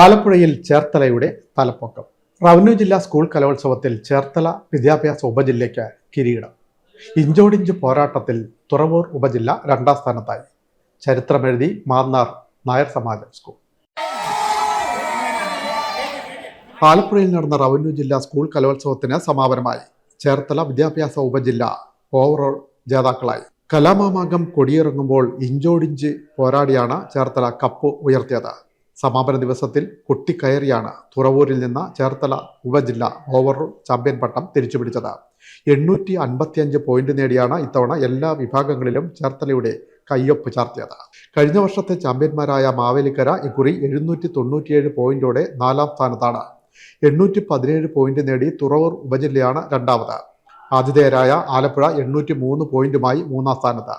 ആലപ്പുഴയിൽ ചേർത്തലയുടെ തലപ്പൊക്കം. റവന്യൂ ജില്ലാ സ്കൂൾ കലോത്സവത്തിൽ ചേർത്തല വിദ്യാഭ്യാസ ഉപജില്ലയ്ക്ക് കിരീടം. ഇഞ്ചോടിഞ്ച് പോരാട്ടത്തിൽ തുറവൂർ ഉപജില്ല രണ്ടാം സ്ഥാനത്തായി. ചരിത്രമെഴുതി മാന്നാർ നായർ സമാജം സ്കൂൾ. ആലപ്പുഴയിൽ നടന്ന റവന്യൂ ജില്ലാ സ്കൂൾ കലോത്സവത്തിന് സമാപനമായി ചേർത്തല വിദ്യാഭ്യാസ ഉപജില്ല ഓവറോൾ ജേതാക്കളായി. കലാമാമാകം കൊടിയിറങ്ങുമ്പോൾ ഇഞ്ചോടിഞ്ച് പോരാടിയാണ് ചേർത്തല കപ്പ് ഉയർത്തിയത്. സമാപന ദിവസത്തിൽ കൊട്ടിക്കയറിയാണ് തുറവൂരിൽ നിന്ന് ചേർത്തല ഉപജില്ല ഓവറോൾ ചാമ്പ്യൻ പട്ടം തിരിച്ചുപിടിച്ചത്. എണ്ണൂറ്റി അൻപത്തിയഞ്ച് പോയിന്റ് നേടിയാണ് ഇത്തവണ എല്ലാ വിഭാഗങ്ങളിലും ചേർത്തലയുടെ കയ്യൊപ്പ് ചാർത്തിയത്. കഴിഞ്ഞ വർഷത്തെ ചാമ്പ്യന്മാരായ മാവേലിക്കര ഇക്കുറി എഴുന്നൂറ്റി തൊണ്ണൂറ്റിയേഴ് പോയിന്റോടെ നാലാം സ്ഥാനത്താണ്. എണ്ണൂറ്റി പതിനേഴ് പോയിന്റ് നേടി തുറവൂർ ഉപജില്ലയാണ് രണ്ടാമത്. ആതിഥേയരായ ആലപ്പുഴ എണ്ണൂറ്റി മൂന്ന് പോയിന്റുമായി മൂന്നാം സ്ഥാനത്ത്.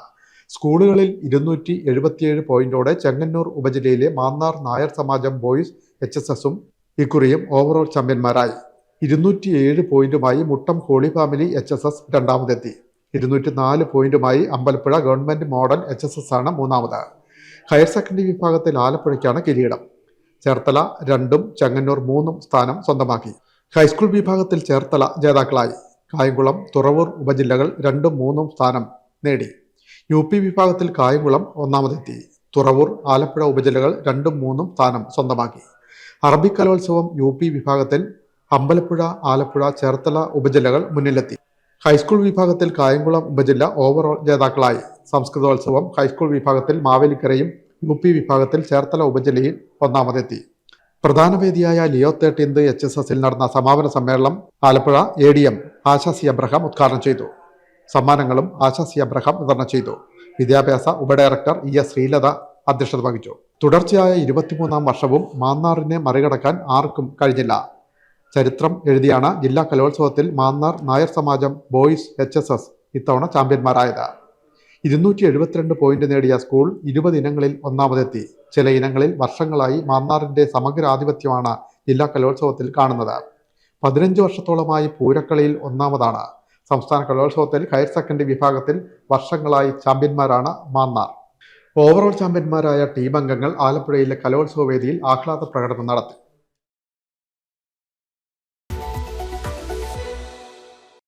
സ്കൂളുകളിൽ ഇരുന്നൂറ്റി എഴുപത്തിയേഴ് പോയിന്റോടെ Chengannur ഉപജില്ലയിലെ Mannar Nair Samajam boys H S എസും ഇക്കുറിയും ഓവറോൾ ചാമ്പ്യന്മാരായി. ഇരുന്നൂറ്റി ഏഴ് പോയിന്റുമായി Muttom holy family H S S രണ്ടാമതെത്തി. ഇരുന്നൂറ്റി നാല് പോയിന്റുമായി Ambalappuzha government model H S S ആണ് മൂന്നാമത്. ഹയർ സെക്കൻഡറി വിഭാഗത്തിൽ ആലപ്പുഴയ്ക്കാണ് കിരീടം. ചേർത്തല രണ്ടും ചെങ്ങന്നൂർ മൂന്നും സ്ഥാനം സ്വന്തമാക്കി. ഹൈസ്കൂൾ വിഭാഗത്തിൽ ചേർത്തല ജേതാക്കളായി. കായംകുളം തുറവൂർ ഉപജില്ലകൾ രണ്ടും മൂന്നും സ്ഥാനം നേടി. യു പി വിഭാഗത്തിൽ കായംകുളം ഒന്നാമതെത്തി. തുറവൂർ ആലപ്പുഴ ഉപജില്ലകൾ രണ്ടും മൂന്നും സ്ഥാനം സ്വന്തമാക്കി. അറബി കലോത്സവം യു പി വിഭാഗത്തിൽ അമ്പലപ്പുഴ ആലപ്പുഴ ചേർത്തല ഉപജില്ലകൾ മുന്നിലെത്തി. ഹൈസ്കൂൾ വിഭാഗത്തിൽ കായംകുളം ഉപജില്ല ഓവറോൾ ജേതാക്കളായി. സംസ്കൃതോത്സവം ഹൈസ്കൂൾ വിഭാഗത്തിൽ മാവേലിക്കരയും യു പി വിഭാഗത്തിൽ ചേർത്തല ഉപജില്ലയിൽ ഒന്നാമതെത്തി. പ്രധാന വേദിയായ ലിയോ തേർട്ടീൻത് എച്ച് എസ് എസിൽ നടന്ന സമാപന സമ്മേളനം Alappuzha A D M Asha C Abraham ഉദ്ഘാടനം ചെയ്തു. സമ്മാനങ്ങളും ആശാസി അബ്രഹാം വിതരണം ചെയ്തു. വിദ്യാഭ്യാസ ഉപഡയറക്ടർ ഇ എസ് ശ്രീലത അധ്യക്ഷത വഹിച്ചു. തുടർച്ചയായ ഇരുപത്തിമൂന്നാം വർഷവും മാന്നാറിനെ മറികടക്കാൻ ആർക്കും കഴിഞ്ഞില്ല. ചരിത്രം എഴുതിയാണ് ജില്ലാ കലോത്സവത്തിൽ Mannar Nair Samajam boys H S S ഇത്തവണ ചാമ്പ്യന്മാരായത്. ഇരുന്നൂറ്റി എഴുപത്തിരണ്ട് പോയിന്റ് നേടിയ സ്കൂൾ ഇരുപത് ഇനങ്ങളിൽ ഒന്നാമതെത്തി. ചില ഇനങ്ങളിൽ വർഷങ്ങളായി മാന്നാറിന്റെ സമഗ്ര ആധിപത്യമാണ് ജില്ലാ കലോത്സവത്തിൽ കാണുന്നത്. പതിനഞ്ച് വർഷത്തോളമായി പൂരക്കളിയിൽ ഒന്നാമതാണ്. സംസ്ഥാന കലോത്സവത്തിൽ ഹയർ സെക്കൻഡറി വിഭാഗത്തിൽ വർഷങ്ങളായി ചാമ്പ്യന്മാരാണ് മാന്നാർ. ഓവറോൾ ചാമ്പ്യന്മാരായ ടീം അംഗങ്ങൾ ആലപ്പുഴയിലെ കലോത്സവ വേദിയിൽ ആഹ്ലാദ പ്രകടനം നടത്തി.